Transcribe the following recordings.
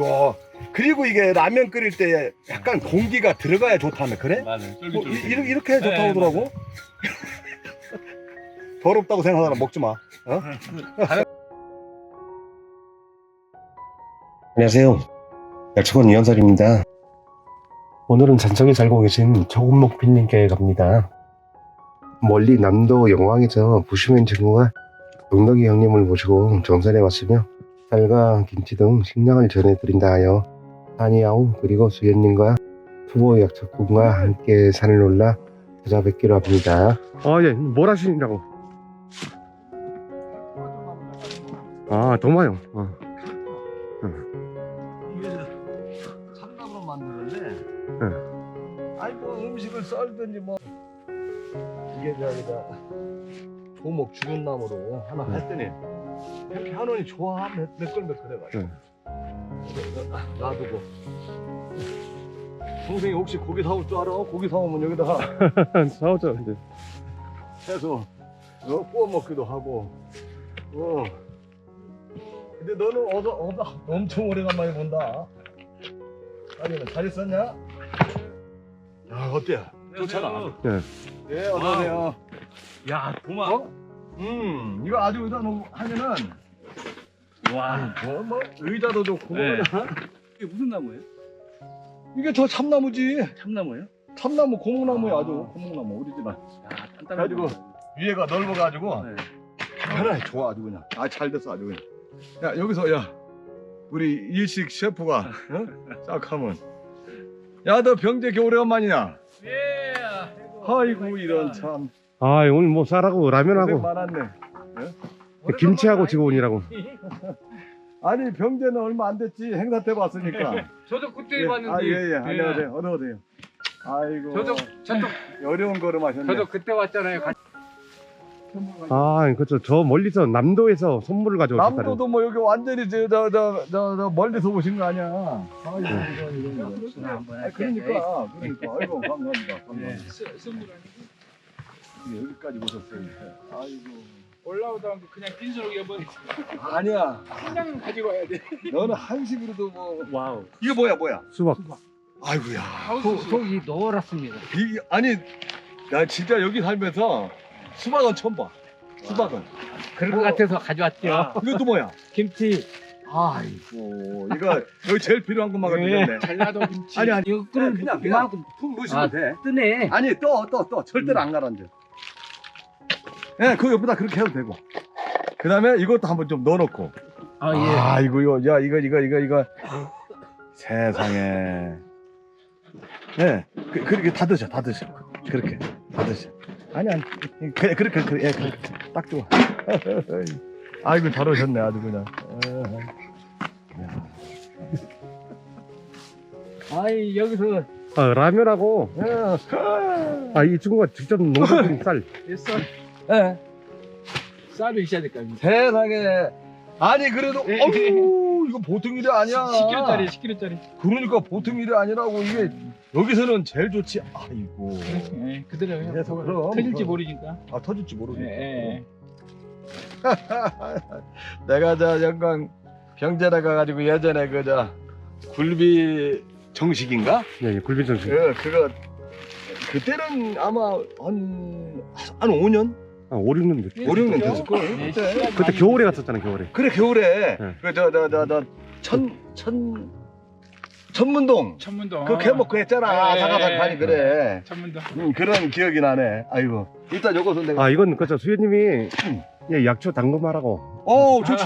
야, 그리고 이게 라면 끓일 때 약간 공기가 들어가야 좋다며 그래? 맞아요. 뭐, 쫄깃쫄깃. 이- 이렇게, 이렇게 해야 좋다고 네, 하더라고. 더럽다고 생각하나 먹지 마. 어? 안녕하세요. 약초원 이현설입니다. 오늘은 산청에 살고 계신 조금목 빈님께 갑니다. 멀리 남도 영광에서 부시맨 친구가 동덕이 형님을 모시고 정선에 왔으며 쌀과 김치 등 식량을 전해드린다 하여 한이아우 그리고 수현님과 투보 약초꾼과 함께 산을 올라 찾아뵙기로 합니다. 아, 예, 뭘 하시냐고. 아, 도마요. 어. 이게 참나무로 만드는데 아니 뭐 음식을 썰든지 뭐 이게 저기다 조목 죽은 나무로 하나 네. 했더니 이렇게 하느니 좋아 몇, 매끌매끌해가지고 네. 놔두고 동생이 혹시 고기 사올 줄 알아? 고기 사오면 여기다가 싸우죠, 이제. 해서 어, 구워 먹기도 하고 어. 근데 너는 어서 어서 엄청 오래간만에 본다 아니면 잘 있었냐? 야 어때? 좋잖아. 예 어서오세요 야, 도마. 어? 음 이거 아주 의자 놓고 하면은 와. 뭐, 뭐 의자도 좋고 네. 이게 무슨 나무예요? 이게 저 참나무지 참나무예요? 참나무 고목나무야 아주 아. 고목나무 오리지널 야, 단단한 가지고 위에가 넓어가지고 네. 편하게 좋아 아주 그냥 아 잘 됐어 아주 그냥 야 여기서 야 우리 일식 셰프가 어? 싹 하면 야 너 병재 개 오래간만이냐 예. 아이고 이런 참 아, 오늘 뭐 쌀하고 고생 라면하고 많았네. 김치하고 지고 오니라고. 아니 병재는 얼마 안 됐지. 행사 때 봤으니까. 저도 그때 예. 봤는데. 아 예예. 안녕하세요. 어서 오세요? 아이고. 저도 저도 어려운 걸음 하셨네. 저도 그때 왔잖아요. 같이. 아, 그렇죠. 저 멀리서 남도에서 선물을 가져오셨다는. 남도도 뭐 여기 완전히 저저저 저저 멀리서 오신 거 아니야? 아이고 이거 이거. 이거 아, 그러니까. 그러니까. 아이고 감사합니다. 감사합니다 여기까지 오셨어요 아이고 올라오다 그냥 빈손으로 여버리고 아니야 한장 가지고 와야 돼. 너는 한식으로도 뭐 와우. 이거 뭐야 뭐야 수박. 아이고야 하우스 속이 노랗습니다. 이 아니 나 진짜 여기 살면서 수박은 처음 봐 수박은 그럴 것 같아서 가져왔죠. 이것도 뭐야 김치. 아이고 이거 여기 제일 필요한 것만 가지고 예. 있네 전라도 김치. 아니, 아니. 이거 끓으면 그냥, 그냥. 이만큼 푹 무시면 아, 돼 뜨네. 아니 떠 떠 떠 절대로 안 가라앉아 예, 그 옆에다 그렇게 해도 되고. 그 다음에 이것도 한번 좀 넣어놓고. 아아 이거 이거 야 이거 이거 이거 이거. 세상에. 예 그, 그렇게 다 드셔 다 드셔. 그렇게 다 드셔. 아니 아니 그래 그렇게 그래 예, 그렇게. 딱 좋아. 아이고 잘 오셨네 아주 그냥. 아이 여기서. 아, 라면하고, 예. 아, 이 친구가 직접 농사진 쌀. 쌀 예. 쌀을 있어야 될까? 세상에 아니 그래도 예. 어우 이거 보통 일이 아니야 10kg짜리 10kg짜리. 그러니까 보통 일이 아니라고 이게 여기서는 제일 좋지 아이고 예, 그대로 해요. 그래서 그럼 터질지 그럼. 모르니까. 아 터질지 모르니까 예, 예. 내가 저 영광 병자라 가가지고 예전에 그저 굴비 정식인가? 예, 예, 굴빈 정식. 그 그거 그때는 아마 한한 5년, 아, 5, 6년 됐 5, 6년 됐을 걸. 네, 그때. 그때 겨울에 갔었잖아, 겨울에. 그래 겨울에 네. 그저저저 저천천 천문동 천문도. 그 개먹고 했잖아 예, 사가산 예, 가니 예. 그래. 천문도. 음, 그런 기억이 나네. 아이고 일단 요것은 내가. 아, 이건 그죠. 수현님이 예, 약초 당금하라고. 어 좋지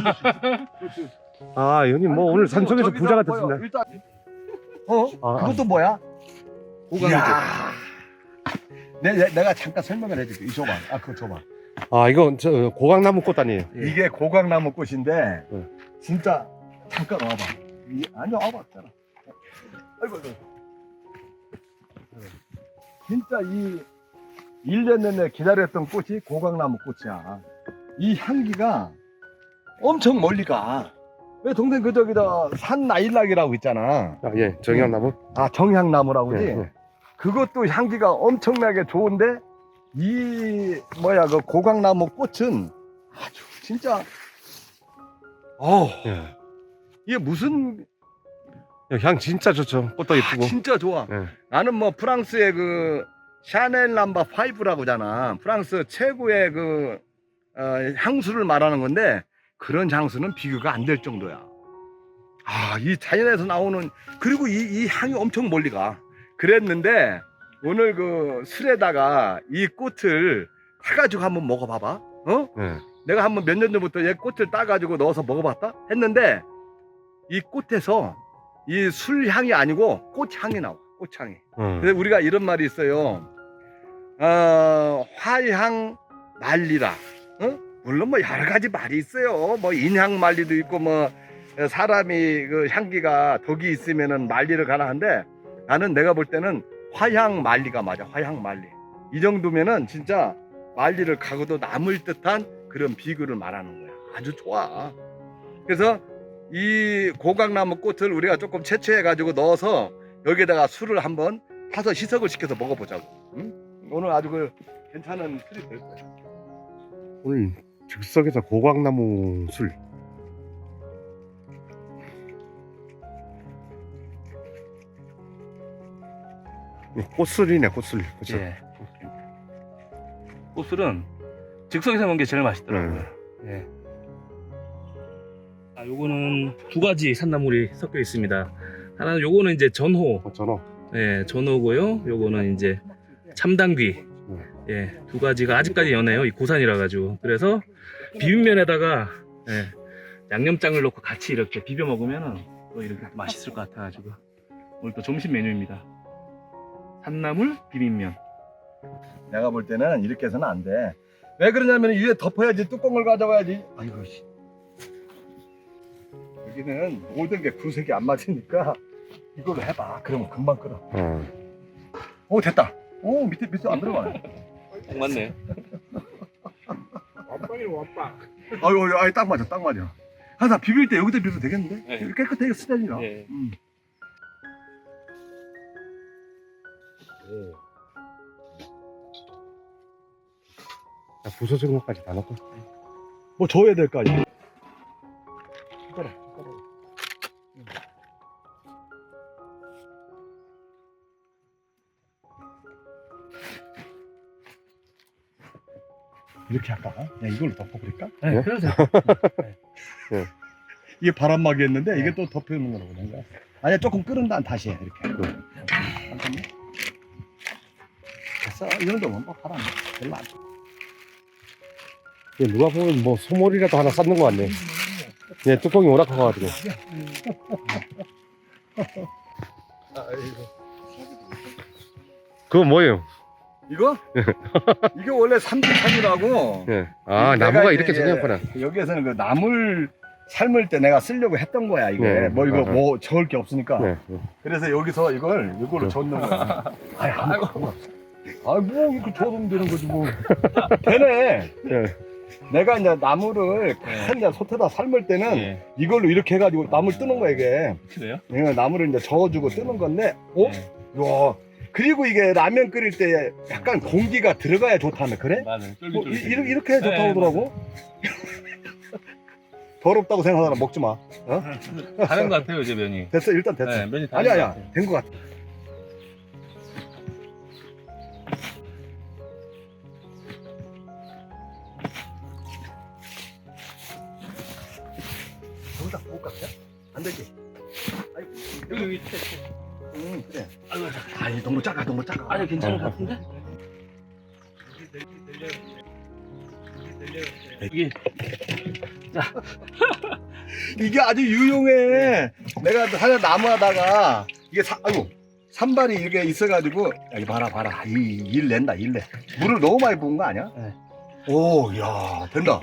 좋지. 아, 형님 뭐 오늘 산속에서 저기다 부자가 뭐야, 됐습니다. 일단 어 아, 그것도 뭐야? 호강이죠. 이야. 내, 내, 내가 잠깐 설명을 해줄게. 이 줘봐. 아 그거 줘봐. 아, 이거 저 고강나무 꽃 아니에요. 이게 고강나무 꽃인데 네. 진짜 잠깐 와봐. 이, 아니 와봤잖아. 아이고 아이고. 진짜 이 1년 내내 기다렸던 꽃이 고강나무 꽃이야. 이 향기가 엄청 멀리 가. 왜 동생 그 저기다 산 나일락이라고 있잖아. 아, 예, 정향나무. 아 정향나무라고지. 예, 예. 그것도 향기가 엄청나게 좋은데 이 뭐야 그 고강나무 꽃은 아주 진짜 어 예. 이게 무슨 향 진짜 좋죠. 꽃도 예쁘고. 진짜 좋아. 예. 나는 뭐 프랑스의 그 샤넬 남바 5라고잖아. 프랑스 최고의 그 어, 향수를 말하는 건데 그런 향수는 비교가 안 될 정도야. 아, 이 자연에서 나오는 그리고 이, 이 향이 엄청 멀리 가. 그랬는데 오늘 그 술에다가 이 꽃을 타가지고 한번 먹어봐봐. 어? 예. 내가 한번 몇 년 전부터 얘 꽃을 따가지고 넣어서 먹어봤다 했는데 이 꽃에서 이 술 향이 아니고 꽃 향이 나와. 꽃 향이. 어. 그래서 우리가 이런 말이 있어요. 어, 화향 말리라. 어? 물론 뭐 여러 가지 말이 있어요. 뭐 인향 말리도 있고 뭐 사람이 그 향기가 덕이 있으면은 말리를 가나 한데 나는 내가 볼 때는 화향 말리가 맞아. 화향 말리. 이 정도면은 진짜 말리를 가고도 남을 듯한 그런 비교를 말하는 거야. 아주 좋아. 그래서 이 고강나무 꽃을 우리가 조금 채취해 가지고 넣어서 여기다가 술을 한번 타서 희석을 시켜서 먹어보자고. 응? 오늘 아주 그 괜찮은 술이 될 거야. 오늘 즉석에서 고광나무 술. 꽃술이네 꽃술. 그죠? 예. 꽃술은 즉석에서 먹는 게 제일 맛있더라고요. 예. 아, 요거는 두 가지 산나물이 섞여 있습니다. 하나는 요거는 이제 전호, 어, 전어. 예, 전호고요. 요거는 이제 참당귀. 예, 두 가지가 아직까지 연해요. 이 고산이라 가지고. 그래서 비빔면에다가 예, 양념장을 넣고 같이 이렇게 비벼 먹으면은 또 이렇게 맛있을 것 같아 가지고 오늘 또 점심 메뉴입니다. 산나물 비빔면. 내가 볼 때는 이렇게 해서는 안 돼. 왜 그러냐면 위에 덮어야지 뚜껑을 가져가야지. 아이고 씨. 여기는 모든 게 구색이 안 맞으니까 이걸로 해봐. 그러면 금방 끓어. 어. 오 됐다. 오 밑에 밑에 안 들어가네. 딱 맞네. 완빵이래 완빵. 아유 아유 딱 맞아 딱 맞아. 항상 비빌 때 여기다 비벼도 되겠는데? 네. 깨끗하게 쓰다니라. 예. 음. 자, 부서진 것까지 다 넣고. 뭐 줘야 될거 아니야? 숟가락, 숟가락. 이렇게 할까? 야, 이걸로 덮어버릴까? 네, 예? 그러세요. 이게 바람막이 했는데 이게 네. 또 덮여놓는 거라고 그런가? 아니야 조금 끓은 다음 다시 해 이렇게 네. 잠깐만 됐어 이 정도면 뭐 바람 별로 안 예, 누가 보면 뭐 소몰이라도 하나 쌓는 것 같네. 예, 뚜껑이 워낙 커가지고. 그거 뭐예요? 이거? 이게 원래 삼지탕이라고 예. 아, 내가 나무가 이제 이렇게 생겼구나. 여기에서는 그 나물 삶을 때 내가 쓰려고 했던 거야 이게 네. 뭐 이거 아하. 뭐 저을 게 없으니까 네. 네. 그래서 여기서 이걸 이걸로 네. 젓는 거야 아이 아이고 아뭐 이렇게 줘두면 되는 거지 뭐 되네 예. 내가 이제 나무를 큰 이제 솥에다 삶을 때는 예. 이걸로 이렇게 해가지고 나물 뜨는 거야 이게 그래요? 예, 나무를 이제 저어주고 뜨는 건데 어? 예. 야 그리고 이게 라면 끓일 때 약간 공기가 들어가야 좋다며 그래? 맞아요. 뭐, 이, 이렇게, 이렇게 좋다고 네, 하더라고 더럽다고 생각하잖아 먹지 마 다른 것 같아요, 이제 면이. 됐어 일단 됐어 네, 면이 다른 아니 것 아니야 같아요. 된 거 같아 여기, 여기. 응 그래 아유, 아니 너무 작아 너무 작아 아니, 괜찮은 것 같은데? 이게 이게 아주 유용해. 내가 하나 나무 하다가 이게 사, 아이고 산발이 이렇게 있어가지고 야, 이 봐라 봐라 이 일 낸다 일 내. 물을 너무 많이 부은 거 아니야? 네. 오, 야 된다.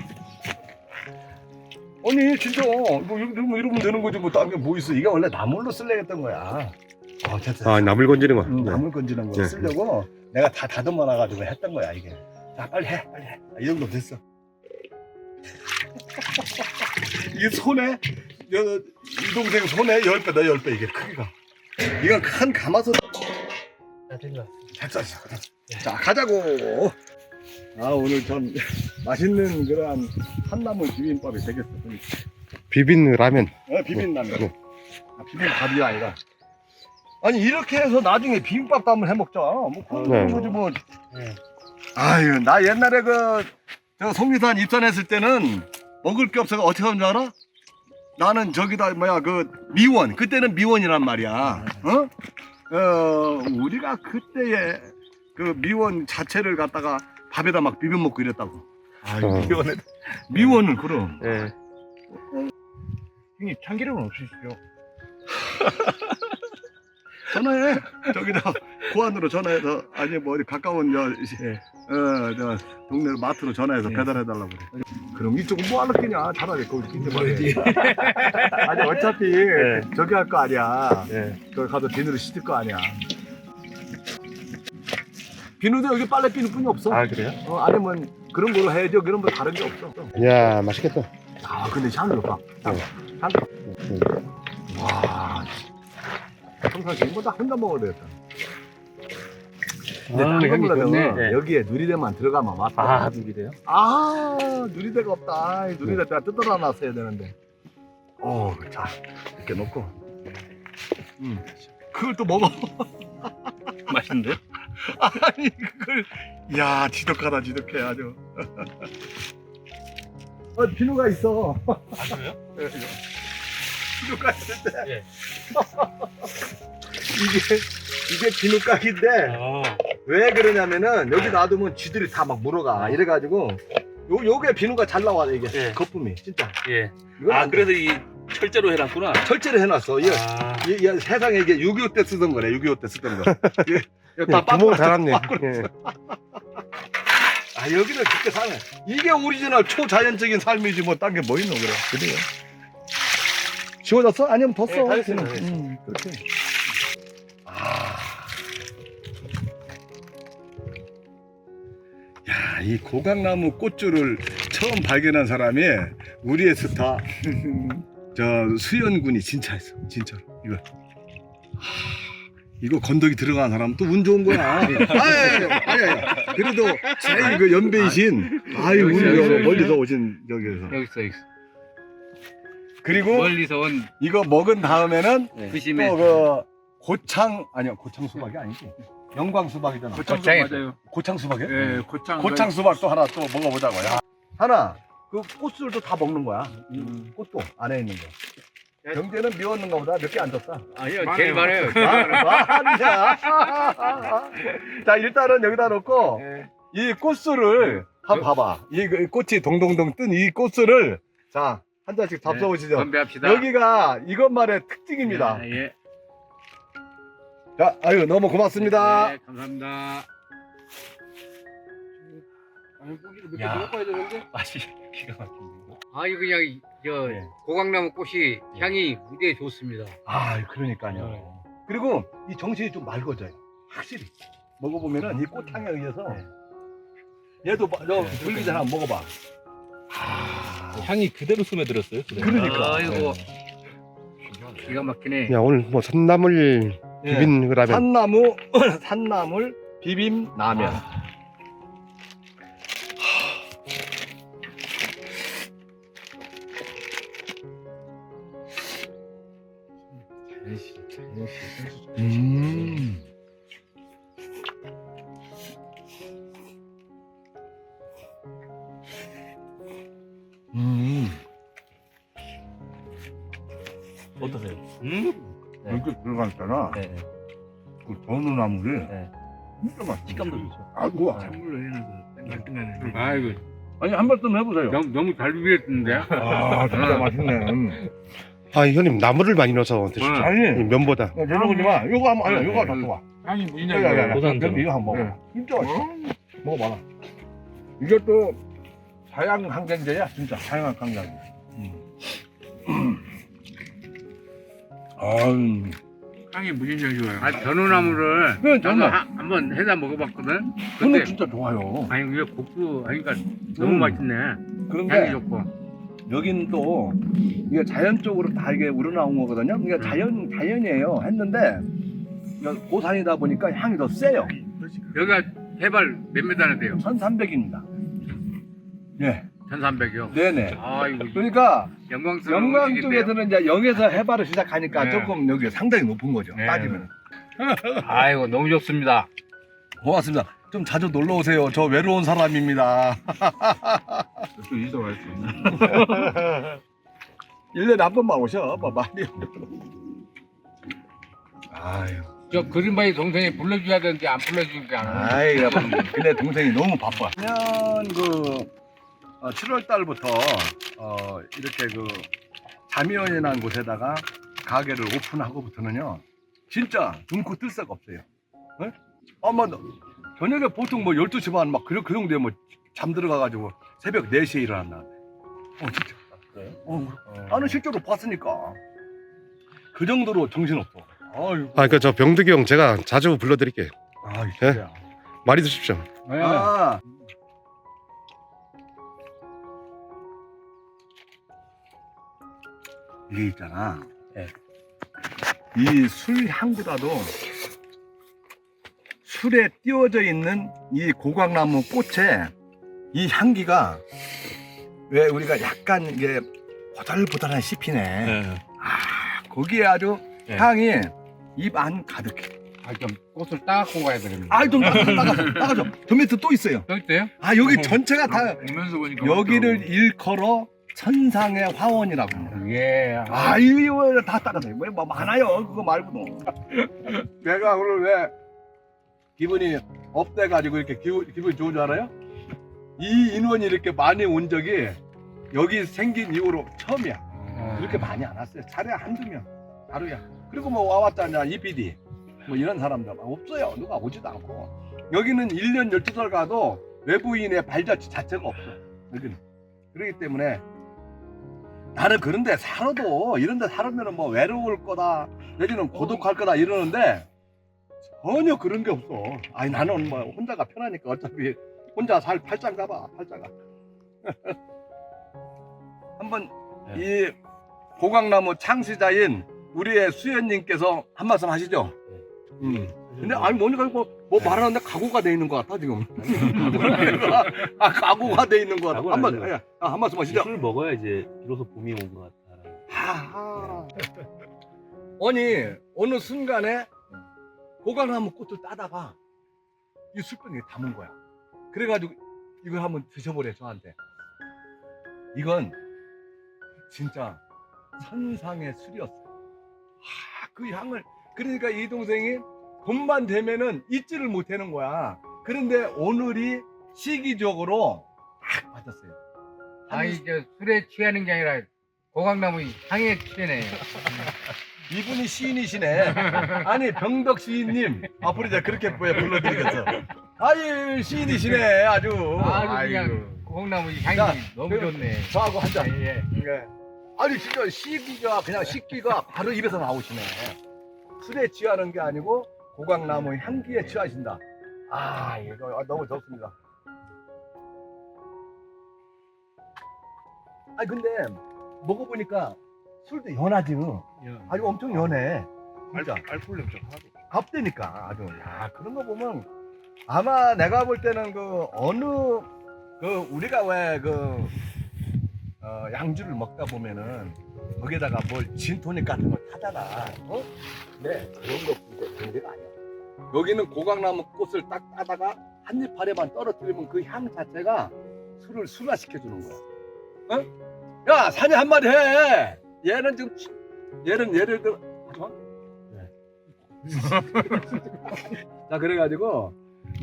아니 진짜 뭐 이러면, 이러면 되는 거지 뭐딴게뭐 있어? 이게 원래 나물로 쓰려했던 거야. 아 됐어. 아, 나물 건지는 거. 음, 네. 나물 건지는 거 네. 쓰려고 내가 다 다듬어 놔가지고 했던 거야 이게. 자 빨리 해 빨리 해. 이 정도 됐어. 이게 손에 여, 이 동생 손에 열 배다 열 배 이게 크기가. 이건 큰 가마솥. 된것 됐어 됐어. 됐어. 자 가자고. 아 오늘 참 맛있는 그러한 한나물 비빔밥이 되겠어. 비빔 라면. 어, 비빔라면. 네. 아, 비빔밥이 아니라. 아니 이렇게 해서 나중에 비빔밥도 한번 해 먹자. 뭐 그런 네. 거지 뭐. 네. 아유 나 옛날에 그저 속리산 입산했을 때는 먹을 게 없어서 어떻게 하는 줄 알아? 나는 저기다 뭐야 그 미원 그때는 미원이란 말이야. 어? 어 우리가 그때에 그 미원 자체를 갖다가 밥에다 막 비벼 먹고 이랬다고. 아유 어. 미원에 미원은 그럼. 예. 형님 참기름은 없으시죠? 전화해. 저기다 고안으로 전화해서 아니 뭐 어디 가까운 저, 네. 어저 동네 마트로 전화해서 네. 배달해 달라고 그래. 그럼 이쪽은 뭐 하러 끼냐? 차라리 거기 끼지 말해. 아니 어차피 네. 저기 할 거 아니야. 예. 거기 가서 비누를 씻을 거 아니야. 비누도 여기 빨래 비누 뿐이 없어. 아 그래요? 어, 아니면 그런 걸로 해야지 그런 거 다른 게 없어. 야 맛있겠다. 아 근데 향이 좋다. 향. 향. 와. 평상시에 이거 다 혼자 먹어야 되겠다. 근데 아, 딴 향이 거보다는 좋네. 네. 여기에 누리대만 들어가면 맛. 아 아, 누기래요? 아 누리대가 없다. 아이, 누리대 내가 뜯어라 놨어야 되는데. 어, 자 이렇게 놓고. 음, 그걸 또 먹어. 맛있는데? 아니 그걸, 야 지독하다 지독해 아주. 어, 비누가 있어. 아 그래요? 비누가 있는데. 예. 이게 이게 비누깍인데. 아. 왜 그러냐면은 여기 놔두면 쥐들이 다 막 물어가 이래가지고 요 요게 비누가 잘 나와 이게 예. 거품이 진짜 예. 이거 아 그래서 이 철제로 해놨구나. 철제로 해놨어 이게 아. 이, 이 세상에 이게 6.25 때 쓰던 거래 6.25 때 쓰던 거 이게 이거 야, 다 구멍 달았네. 예. 아 여기는 그렇게 사네 이게 오리지널 초자연적인 삶이지 뭐 딴 게 뭐 있노 그래 그래요 지워졌어? 아니면 더 써. 네, 다 됐어요, 다. 됐어요. 음, 그렇게. 아. 야, 이 고강나무 꽃줄을 처음 발견한 사람이 우리의 스타 저 수연군이 진짜였어, 진짜로 이거. 하, 이거 건더기 들어간 사람 또 운 좋은 거야. 아니, 아니, 아니, 그래도 제일 그 연배이신, 아유, 여기 있어요, 우리 여기 멀리서 있어요. 오신 여기에서. 여기 있어 여기 있어 그리고 멀리서 온 이거 먹은 다음에는 부심에. 또 그 고창 아니야 고창 수박이 아니지. 영광 수박이잖아. 고창 고창, 맞아요. 고창 수박이야? 예 고창 고창 수박도 하나 또 먹어보자고요. 하나 그 꽃술도 다 먹는 거야. 이 음. 꽃도 안에 있는 거 경제는 미웠는 거보다. 몇 개 안 줬다 아니요. 제일 많아요. 아니야 자 일단은 여기다 놓고 예. 이 꽃술을 한번 봐봐. 이그 꽃이 동동동 뜬이 꽃술을 자한 잔씩 잡숴 보시죠. 건배합시다. 여기가 이것만의 특징입니다. 예, 예. 자, 아유, 너무 고맙습니다. 네, 감사합니다. 아니 고기를 몇개 야. 먹어야 되는데 맛이 기가 막힌데. 아, 이거 그냥 이- 저 네. 고강나무 꽃이 향이 무대에 좋습니다. 아, 그러니까요. 그리고 이 정신이 좀 맑아져요. 확실히. 먹어보면은 이 꽃향에 의해서 얘도 봐, 너 네. 불기 전에 한번 먹어봐. 향이 그대로 스며들었어요. 그대로. 그러니까. 아이고 기가 막히네. 야 오늘 뭐 산나물 예. 비빔 라면. 산나무, 산나물 비빔 라면. 들어갔잖아. 네. 그 전우나물이 네. 진짜 맛있어. 식감도 좋죠. 아이고. 찬물로 해놔서 땡글땡글하네 아이고 아니 한 말씀 해보세요. 너무 너무 잘 비볐는데. 아 진짜 맛있네. 아 형님 나물을 많이 넣어서 드시죠. 응. 아니 이 면보다. 여러분이만 요거 한번 아니 요거 네. 한번 봐. 향이 야, 야, 야, 야. 고산점. 이거 한번 먹어. 네. 진짜 맛있어. 먹어봐라. 이것도 자양 항생제야 진짜 자양 항생제. 음. 아유. 향이 무진하게 좋아요 아 나도 정말 한- 한번 해다 먹어봤거든. 저는 근데 진짜 좋아요. 아니 이게 국수 하니까 너무 음. 맛있네. 향이 그런데 좋고. 여긴 또 이게 자연적으로 다 이게 우러나온 거거든요. 이게 음. 자연 자연이에요. 했는데 이거 고산이다 보니까 향이 더 세요. 여기가 해발 몇 미터나 돼요? 1,300입니다. 예. 1300이요. 네네. 아이고 그러니까 영광스러운 영광 음식인데요. 쪽에서는 이제 0에서 해발을 시작하니까 네. 조금 여기 상당히 높은 거죠. 네. 따지면. 아이고 너무 좋습니다. 고맙습니다. 좀 자주 놀러 오세요. 저 외로운 사람입니다. 또 이동할 수 있나? 1년에 한 번만 오셔. 뭐 많이. 아유. 저 그린바이 동생이 불러줘야 되는데 안 불러주니까 안 오네. 아이, 근데 동생이 너무 바빠. 작년 그 7월 달부터 어, 이렇게 그 자미원이라는 곳에다가 가게를 오픈하고부터는요, 진짜 눈코 뜰 새가 없어요. 네? 아마 저녁에 보통 뭐 12시 반 막 그, 그 정도에 뭐 잠들어가가지고 새벽 4시에 일어난다. 어, 진짜. 어, 나는 실제로 봤으니까. 그 정도로 정신없어. 아유, 아, 그러니까 저 병득이 형 제가 자주 불러드릴게요. 아, 진짜. 많이 드십시오. 네. 아. 이게 있잖아. 네. 이술 향보다도 술에 띄워져 있는 이 고강나무 꽃의 이 향기가 왜 우리가 약간 이게 보들보들한 씹히네. 네. 아, 거기에 아주 네. 향이 입 안 가득해. 아, 좀 꽃을 따갖고 가야 되겠네. 아, 좀 나가서 나가서 나가죠. 저 밑에 또 있어요. 또 있대요? 아, 여기 전체가 다 보면서 보니까 여기를 일컬어 천상의 화원이라고 합니다. 예. 아, 이거 다 따라서 뭐, 뭐 많아요. 그거 말고도. 내가 오늘 왜 기분이 업돼가지고 이렇게 기분, 기분이 좋은 줄 알아요? 이 인원이 이렇게 많이 온 적이 여기 생긴 이후로 처음이야. 그렇게 많이 안 왔어요. 차례 한두 명. 하루야. 그리고 뭐 와왔잖아. 이PD. 뭐 이런 사람들 없어요. 누가 오지도 않고. 여기는 1년 12달 가도 외부인의 발자취 자체가 없어. 여기는. 그렇기 때문에 나는 그런데 살아도 이런데 살면 뭐 외로울 거다 내지는 고독할 거다 이러는데 전혀 그런 게 없어. 아니 나는 뭐 혼자가 편하니까 어차피 혼자 살 팔짱 가봐 팔짱가. 한번 이 고강나무 창시자인 우리의 수연님께서 한 말씀 하시죠. 음. 근데 아니 뭐니까 뭐, 뭐 말하는데 각오가 돼 있는 것 같아 지금. 아 각오가 돼 있는 것 같아. 각오는 한 말, 아니죠. 예, 아, 한 말씀 하시죠. 술 먹어야 이제 비로소 봄이 온 것 같다. 하하. 아니 어느 순간에 고강나무 꽃을 따다가 이 술병에 담은 거야. 그래가지고 이걸 한번 드셔보래 저한테. 이건 진짜 천상의 술이었어. 하, 그 향을 그러니까 이 동생이 봄만 되면은 잊지를 못하는 거야. 그런데 오늘이 시기적으로 딱 맞았어요. 아, 이제 술에 취하는 게 아니라 고강나무 향에 취하네. 이분이 시인이시네. 아니 병덕 시인님 앞으로 이제 그렇게 부- 불러드리겠어. 아유 시인이시네 아주. 아주. 그냥 고강나무 향이 자, 너무 그럼- 좋네. 저하고 한 잔. 예, 예. 네. 아니 진짜 시기가 그냥 식기가 바로 입에서 나오시네. 술에 취하는 게 아니고 고강나무 향기에 취하신다. 아 이거 아, 너무 좋습니다. 아니 근데 먹어보니까 술도 연하지. 아주 엄청 연해. 진짜. 알코올 냄새 하나도. 갑대니까 아주 야 그런 거 보면 아마 내가 볼 때는 그 어느 그 우리가 왜그 어, 양주를 먹다 보면은 거기에다가 뭘 진토닉 같은 거 타잖아 어? 네 그런 거 그런 데가 아니야 여기는 고강나무 꽃을 딱 따다가 한입 아래만 떨어뜨리면 그 향 자체가 술을 순화시켜 주는 거야 어? 야 사내 한 마디 해 얘는 지금 얘는 예를 들어 하지 마. 자 그래가지고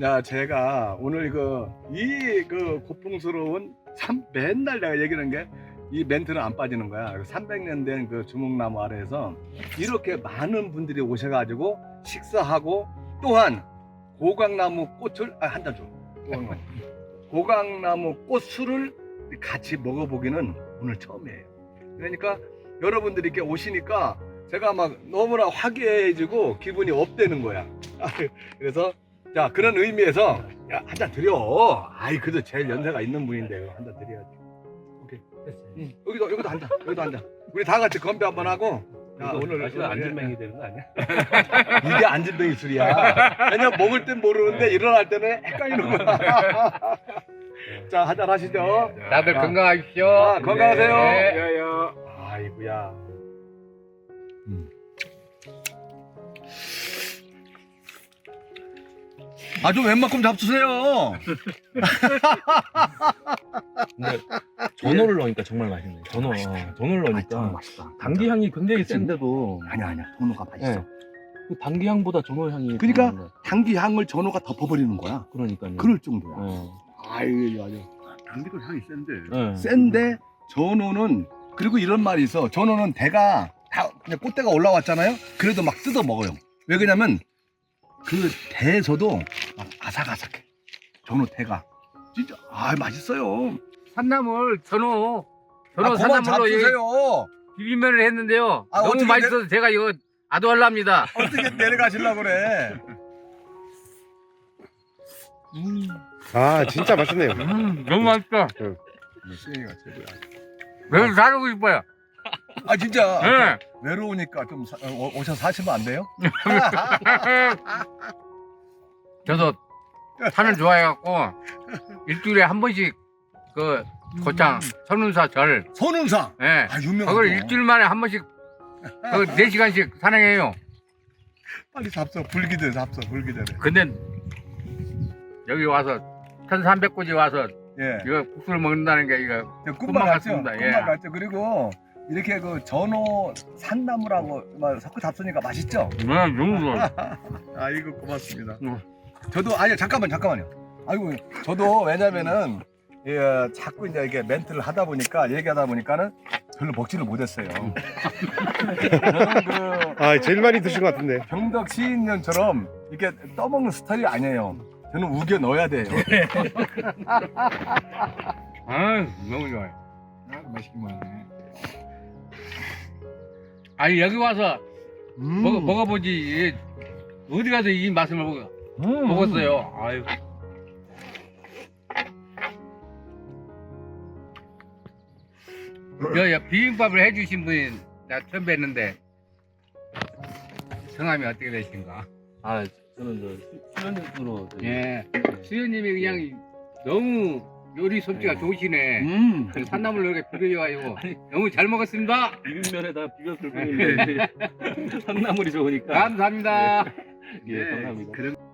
야 제가 오늘 그 이 그 고풍스러운 참 맨날 내가 얘기하는 게 이 멘트는 안 빠지는 거야 300년 된 그 주목나무 아래에서 이렇게 많은 분들이 오셔가지고 식사하고 또한 고강나무 꽃을 아, 한잔 줘. 고강나무 꽃술을 같이 먹어보기는 오늘 처음이에요. 그러니까 여러분들이 이렇게 오시니까 제가 막 너무나 화기애애해지고 기분이 업되는 거야. 그래서 자 그런 의미에서 한잔 드려. 아이 그래도 제일 연세가 있는 분인데요. 한 잔 드려야지. 여기도 여기도 한 잔. 여기도 한 잔. 우리 다 같이 건배 한번 하고. 자 오늘 다시 안전맹이 되는 거 아니야? 이게 안진뱅이 술이야. 왜냐 먹을 땐 모르는데 일어날 때는 헷갈리는 거야. 자 한잔 하시죠. 다들 아. 건강하십시오. 아, 건강하세요. 네. 아이고야. 아 좀 웬만큼 잡수세요. 근데 전어를 넣으니까 정말 맛있네. 전어, 전어를 넣으니까 맛있다. 당기 향이 굉장히 센데도 아니야 아니야. 전어가 맛있어. 네. 그 당기 향보다 전어 향이 그러니까. 당기 향을 전어가 덮어버리는 거야. 그러니까요. 그럴 정도야. 네. 아유 아주 당기도 향이 센데. 네. 센데 전어는 그리고 이런 말이 있어. 전어는 대가 다 그냥 꽃대가 올라왔잖아요. 그래도 막 뜯어 먹어요. 왜 그러냐면 그 대에서도 막 아삭아삭해. 전어 대가 진짜 아 맛있어요. 산나물 전어 전어 아, 그만 산나물로 여기 잡수세요. 비빔면을 했는데요. 아, 너무 어떻게 맛있어서 제가 이거 아도할랍니다. 어떻게 내려가시려고 그래? 아 진짜 맛있네요. 음, 너무 맛있다. 수영이가 최고야. 매일 사르고 싶어요. 아 진짜 네. 외로우니까 좀 사- 어, 오셔서 사시면 안 돼요? 저도 산을 좋아해갖고 일주일에 한 번씩 그 고창 선운사 절, 손운사. 예, 아 유명한. 그걸 거. 일주일 만에 한 번씩 그네 시간씩 산행해요. 빨리 잡숴 불기대 잡숴 불기대. 근데 여기 와서 1300고지 와서 예. 이거 국수를 먹는다는 게 이거 꿈만 꿈만 같죠. 같습니다. 꿈만 예. 같죠. 그리고 이렇게 그 전어 산나물하고 막 섞어 잡수니까 맛있죠. 네, 너무 좋아. 아이고 고맙습니다. 응. 저도 아니 잠깐만 잠깐만요. 아이고 저도 왜냐면은 예, 자꾸 이제 이게 멘트를 하다 보니까 얘기하다 보니까는 별로 먹지를 못했어요. 저는 그 아 제일 많이 드신 것 같은데. 병덕 시인년처럼 이렇게 떠먹는 스타일이 아니에요. 저는 우겨 넣어야 돼요. 아, 너무 좋아요. 아, 맛있게 먹네. 아니 여기 와서 음. 먹어 먹어보지 어디 가서 이 맛을 먹어 음. 먹었어요. 아유. 여, 여 비빔밥을 해주신 분이 나 처음 뵀는데 성함이 어떻게 되신가? 아, 저는 저 수련으로 예, 수현님이 그냥 너무 요리 솜씨가 네. 좋으시네. 음. 그 산나물 이렇게 비벼가지고 너무 잘 먹었습니다. 비빔면에다 비벼을 뿐인데 산나물이 좋으니까 감사합니다. 예, 감사합니다.